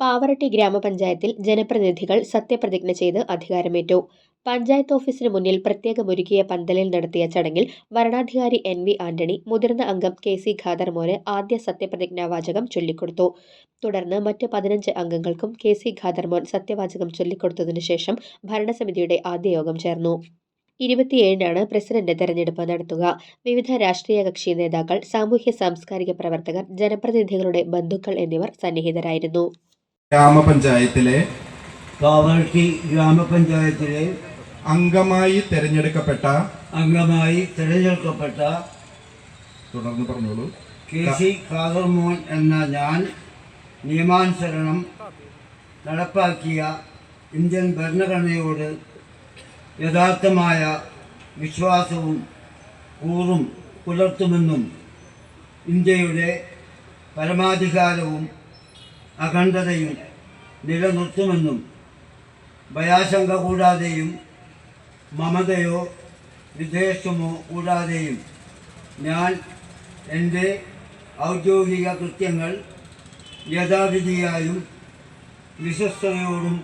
പാവറട്ടി ഗ്രാമപഞ്ചായത്തിൽ ജനപ്രതിനിധികൾ സത്യപ്രതിജ്ഞ ചെയ്ത് അധികാരമേറ്റു. പഞ്ചായത്ത് ഓഫീസിന് മുന്നിൽ പ്രത്യേകമൊരുക്കിയ പന്തലിൽ നടത്തിയ ചടങ്ങിൽ വരണാധികാരി എൻ വി ആന്റണി മുതിർന്ന അംഗം കെ സി ഖാദർ മോന് ആദ്യ സത്യപ്രതിജ്ഞാവാചകം ചൊല്ലിക്കൊടുത്തു. തുടർന്ന് മറ്റ് പതിനഞ്ച് അംഗങ്ങൾക്കും കെ സി ഖാദർ മോൻ സത്യവാചകം ചൊല്ലിക്കൊടുത്തതിനു ശേഷം ഭരണസമിതിയുടെ ആദ്യ യോഗം ചേർന്നു. ഇരുപത്തിയേഴിനാണ് പ്രസിഡന്റ് തെരഞ്ഞെടുപ്പ് നടത്തുക. വിവിധ രാഷ്ട്രീയ കക്ഷി നേതാക്കൾ സാമൂഹ്യ സാംസ്കാരിക പ്രവർത്തകർ ജനപ്രതിനിധികളുടെ ബന്ധുക്കൾ എന്നിവർ സന്നിഹിതരായിരുന്നു. ഗ്രാമപഞ്ചായത്തിലെ കാവർട്ടി ഗ്രാമപഞ്ചായത്തിലെ അംഗമായി തെരഞ്ഞെടുക്കപ്പെട്ട അംഗമായി തിരഞ്ഞെടുക്കപ്പെട്ട തുടർന്ന് പറഞ്ഞോളൂ. കെ സി ഖാദർമോൻ എന്ന ഞാൻ നിയമാനുസരണം നടപ്പാക്കിയ ഇന്ത്യൻ ഭരണഘടനയോട് യഥാർത്ഥമായ വിശ്വാസവും കൂറും പുലർത്തുമെന്നും ഇന്ത്യയുടെ പരമാധികാരവും അഖണ്ഡതയും നിലനിർത്തുമെന്നും ഭയാശങ്ക കൂടാതെയും മമതയോ വിദ്വേഷമോ കൂടാതെയും ഞാൻ എന്റെ ഔദ്യോഗിക കൃത്യങ്ങൾ യഥാവിധിയായും വിശ്വസ്തയോടും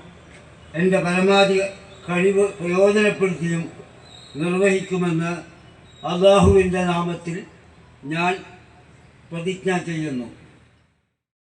എന്റെ പരമാവധി കഴിവ് പ്രയോജനപ്പെടുത്തിയും നിർവഹിക്കുമെന്ന് അള്ളാഹുവിന്റെ നാമത്തിൽ ഞാൻ പ്രതിജ്ഞ ചെയ്യുന്നു.